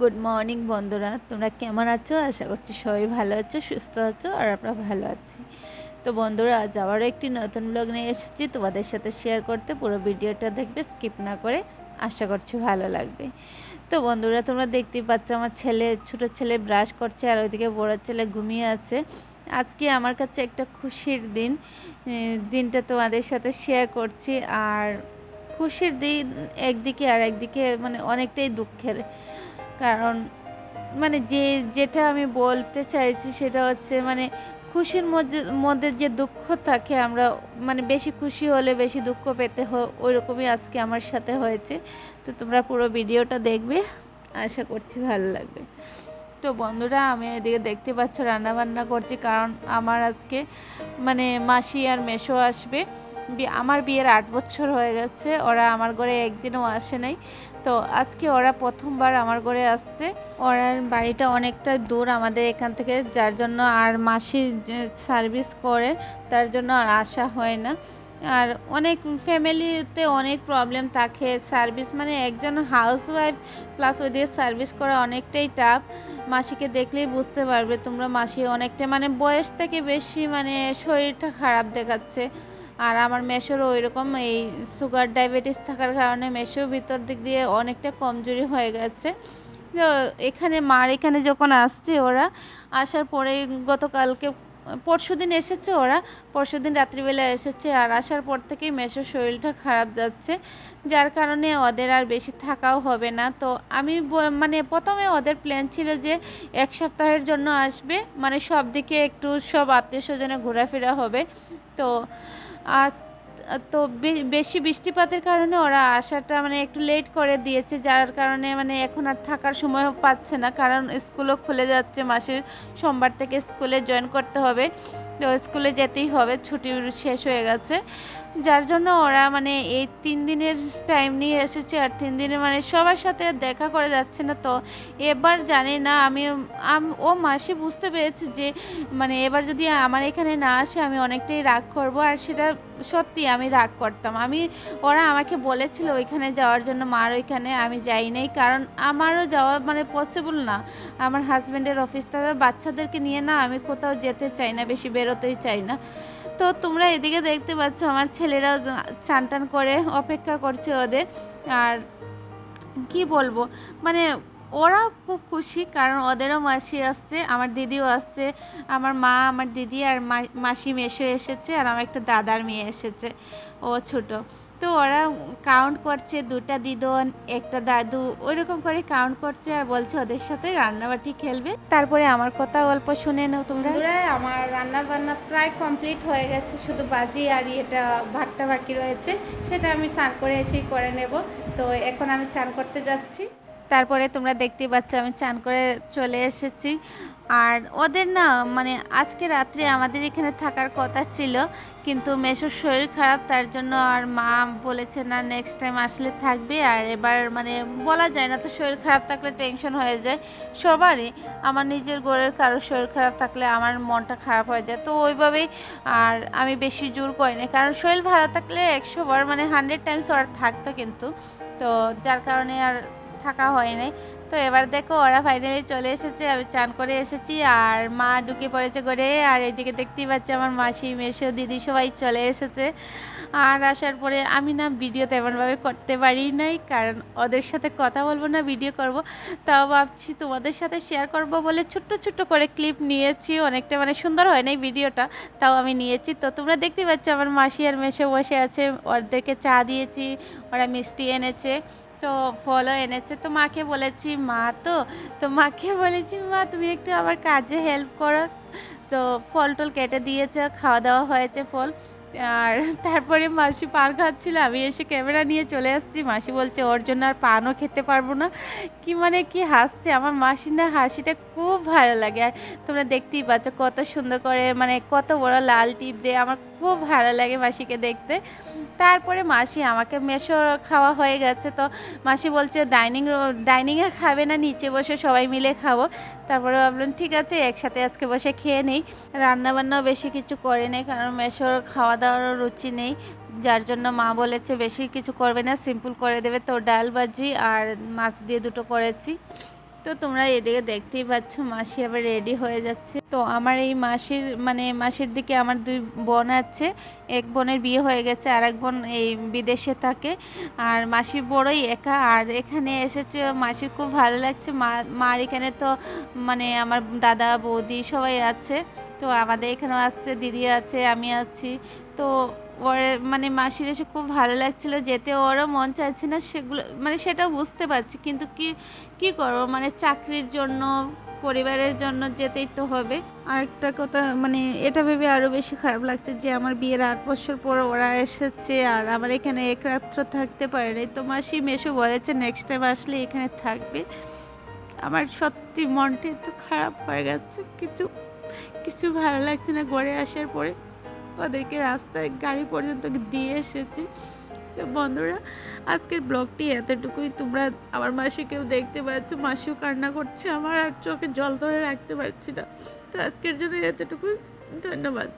Good morning বন্ধুরা। তোমরা কেমন আছো? আশা করছি সবাই ভালো আছো, সুস্থ আছো, আর আমরা ভালো আছি। তো বন্ধুরা, আজ আবারও একটি নতুন ব্লগ নিয়ে এসেছি। তোমাদের সাথে শেয়ার করতে পুরো ভিডিওটা দেখবে স্কিপ না করে আশা করছি ভালো লাগবে। তো বন্ধুরা, তোমরা দেখতেই পাচ্ছ আমার ছেলে, ছোটো ছেলে ব্রাশ করছে, আর ওইদিকে বড় ছেলে ঘুমিয়ে আছে। আজকে আমার কাছে একটা খুশির দিন। দিনটা তোমাদের সাথে শেয়ার করছি। আর খুশির দিন একদিকে আর একদিকে মানে অনেকটাই দুঃখের। কারণ মানে যে, যেটা আমি বলতে চাইছি সেটা হচ্ছে মানে খুশির মধ্যে মধ্যে যে দুঃখ থাকে আমরা মানে বেশি খুশি হলে বেশি দুঃখ পেতে ওই রকমই আজকে আমার সাথে হয়েছে। তো তোমরা পুরো ভিডিওটা দেখবে, আশা করছি ভালো লাগবে। তো বন্ধুরা, আমি এদিকে দেখতে পাচ্ছ রান্না বান্না করছি কারণ আমার আজকে মানে মাসি আর মেশো আসবে। আমার বিয়ের আট বছর হয়ে গেছে, ওরা আমার ঘরে একদিনও আসে নাই। তো আজকে ওরা প্রথমবার আমার ঘরে আসছে। ওরার বাড়িটা অনেকটা দূর আমাদের এখান থেকে, যার জন্য আর মাসি সার্ভিস করে, তার জন্য আর আসা হয় না। আর অনেক ফ্যামিলিতে অনেক প্রবলেম থাকে, সার্ভিস মানে একজন হাউস ওয়াইফ প্লাস ওইদিকে সার্ভিস করা অনেকটাই টাফ। মাসিকে দেখলেই বুঝতে পারবে তোমরা মাসি অনেকটা মানে বয়স থেকে বেশি মানে শরীরটা খারাপ দেখাচ্ছে। আর আমার মেশোরও ওই রকম এই সুগার ডায়াবেটিস থাকার কারণে মেশো ভিতর দিক দিয়ে অনেকটা কমজোরি হয়ে গেছে। তো এখানে মার এখানে যখন আসছে ওরা, আসার পরে গতকালকে, পরশু দিন এসেছে ওরা, পরশু দিন রাত্রিবেলা এসেছে আর আসার পর থেকেই মেশোর শরীরটা খারাপ যাচ্ছে। যার কারণে ওদের আর বেশি থাকাও হবে না। তো আমি মানে প্রথমে ওদের প্ল্যান ছিল যে এক সপ্তাহের জন্য আসবে মানে সব দিকে একটু সব আত্মীয় স্বজনে ঘোরাফেরা হবে। তো আজ, তো বেশি বৃষ্টিপাতের কারণে ওরা আসাটা মানে একটু লেট করে দিয়েছে, যার কারণে মানে এখন আর থাকার সময় পাচ্ছে না, কারণ স্কুলও খুলে যাচ্ছে মাসের সোমবার থেকে স্কুলে জয়েন করতে হবে। স্কুলে যেতেই হবে, ছুটি শেষ হয়ে গেছে। যার জন্য ওরা মানে এই তিন দিনের টাইম নিয়ে এসেছে আর তিন দিনে মানে সবার সাথে দেখা করে যাচ্ছে না। তো এবার জানি না, আমি ও মাসি বুঝতে পেরেছি যে মানে এবার যদি আমার এখানে না আসে, আমি অনেকটাই রাগ করব। আর সেটা সত্যি আমি রাগ করতাম। আমি, ওরা আমাকে বলেছিল ওইখানে যাওয়ার জন্য মার ওইখানে আমি যাই নাই। কারণ আমারও যাওয়া মানে পসিবল না। আমার হাজব্যান্ডের অফিস তাদের বাচ্চাদেরকে নিয়ে না আমি কোথাও যেতে চাই না, বেশি বেরোতেই চাই না। তো তোমরা এদিকে দেখতে পাচ্ছ আমার ছেলেরা চান টান করে অপেক্ষা করছে ওদের। আর কি বলব? মানে ওরা খুব খুশি কারণ ওদেরও মাসি আসছে, আমার দিদিও আসছে, আমার মা, আমার দিদি আর মাসি মেসে এসেছে আর আমার একটা দাদার মেয়ে এসেছে, ও ছোট। তো ওরা কাউন্ট করছে দুটা দিদন, একটা দাদু, ওইরকম করে কাউন্ট করছে আর বলছে ওদের সাথে রান্নাবাটি খেলবে। তারপরে আমার কথা গল্প শুনে নাও তোমরা। আমার রান্না বান্না প্রায় কমপ্লিট হয়ে গেছে, শুধু বাজি আর এটা ভাতটা বাকি রয়েছে, সেটা আমি স্নান করে এসেই করে নেব। তো এখন আমি চান করতে যাচ্ছি। তারপরে তোমরা দেখতেই পাচ্ছ আমি চান করে চলে এসেছি। আর ওদের না মানে আজকে রাত্রে আমাদের এখানে থাকার কথা ছিল, কিন্তু মেশোর শরীর খারাপ, তার জন্য আর মা বলেছে না নেক্সট টাইম আসলে থাকবে। আর এবার মানে বলা যায় না, তো শরীর খারাপ থাকলে টেনশন হয়ে যায়। সবারই, আমার নিজের গোড়ের কারোর শরীর খারাপ থাকলে আমার মনটা খারাপ হয়ে যায়। তো ওইভাবেই আর আমি বেশি জোর করিনি, কারণ শরীর ভালো থাকলে একশো বার মানে হান্ড্রেড টাইমস ওরা থাকতো কিন্তু। তো যার কারণে আর থাকা হয় নাই। তো এবার দেখো ওরা ফাইনালি চলে এসেছে, আমি চান করে এসেছি আর মা ঢুকে পড়েছে করে আর এদিকে দেখতেই পাচ্ছি আমার মাসি মেশো দিদি সবাই চলে এসেছে। আর আসার পরে আমি না ভিডিও তেমনভাবে করতে পারি নাই, কারণ ওদের সাথে কথা বলব না ভিডিও করব। তাও ভাবছি তোমাদের সাথে শেয়ার করব বলে ছোট্ট ছোট্ট করে ক্লিপ নিয়েছি, অনেকটা মানে সুন্দর হয় নাই ভিডিওটা তাও আমি নিয়েছি। তো তোমরা দেখতে পাচ্ছ আমার মাসি আর মেশো বসে আছে, ওদেরকে চা দিয়েছি, ওরা মিষ্টি এনেছে। তো ফলও এনেছে। তো মাকে বলেছি, মা তো তো মাকে বলেছি, মা, তুমি একটু আমার কাজে হেল্প করো। তো ফল টল কেটে দিয়েছে খাওয়া দাওয়া হয়েছে ফল। আর তারপরে মাসি পান খাচ্ছিল, আমি এসে ক্যামেরা নিয়ে চলে আসছি। মাসি বলছে, ওর জন্য আর পানও খেতে পারব না। কি মানে কি হাসছে, আমার মাসির না হাসিটা খুব ভালো লাগে। আর তোমরা দেখতেই পাচ্ছ কত সুন্দর করে মানে কত বড় লাল টিপ দিয়ে আমার খুব ভালো লাগে মাসিকে দেখতে। তারপরে মাসি আমাকে মেশো খাওয়া হয়ে গেছে, তো মাসি বলছে, ডাইনিং ডাইনিংয়ে খাবে না, নিচে বসে সবাই মিলে খাব। তারপরে ভাবলাম ঠিক আছে, একসাথে আজকে বসে খেয়ে নেই। রান্না বান্নাও বেশি কিছু করে নেই, কারণ মেশোর খাওয়া দাওয়ারও রুচি নেই। যার জন্য মা বলেছে, বেশি কিছু করবে না, সিম্পল করে দেবে। তো ডাল ভাজি আর মাছ দিয়ে দুটো করেছি। তো তোমরা এদিকে দেখতেই পাচ্ছ মাসি আবার রেডি হয়ে যাচ্ছে। তো আমার এই মাসির মানে মাসির দিকে আমার দুই বোন আছে। এক বোনের বিয়ে হয়ে গেছে আর এক বোন এই বিদেশে থাকে। আর মাসি বড়ই একা। আর এখানে এসেছে, মাসির খুব ভালো লাগছে। মা, মার এখানে তো মানে আমার দাদা, বৌদি সবাই আছে। তো আমাদের এখানেও আসছে, দিদি আছে, আমি আছি। তো ওর মানে মাসির এসে খুব ভালো লাগছিল, যেতে ওরও মন চাইছে না, সেগুলো মানে সেটাও বুঝতে পারছি, কিন্তু কি কি করব? মানে চাকরির জন্য, পরিবারের জন্য যেতেই তো হবে। আরেকটা কথা মানে এটা ভেবে আরও বেশি খারাপ লাগছে যে আমার বিয়ের আট বছর পর ওরা এসেছে আর আমার এখানে এক রাত্র থাকতে পারে পারেনি তো মাসি মেশো বলেছে নেক্সট টাইম আসলে এখানে থাকবে। আমার সত্যি মনটা একটু খারাপ হয়ে গেছে, কিছু কিছু ভালো লাগছে না, ঘরে আসার পরে। ওদেরকে রাস্তায় গাড়ি পর্যন্ত দিয়ে এসেছি। তো বন্ধুরা, আজকের ব্লগটি এতটুকুই। তোমরা আমার মাসিকেও দেখতে পাচ্ছ, মাসিও কান্না করছে, আমার আর চোখে জল ধরে রাখতে পারছি না। তো আজকের জন্য এতটুকুই। ধন্যবাদ।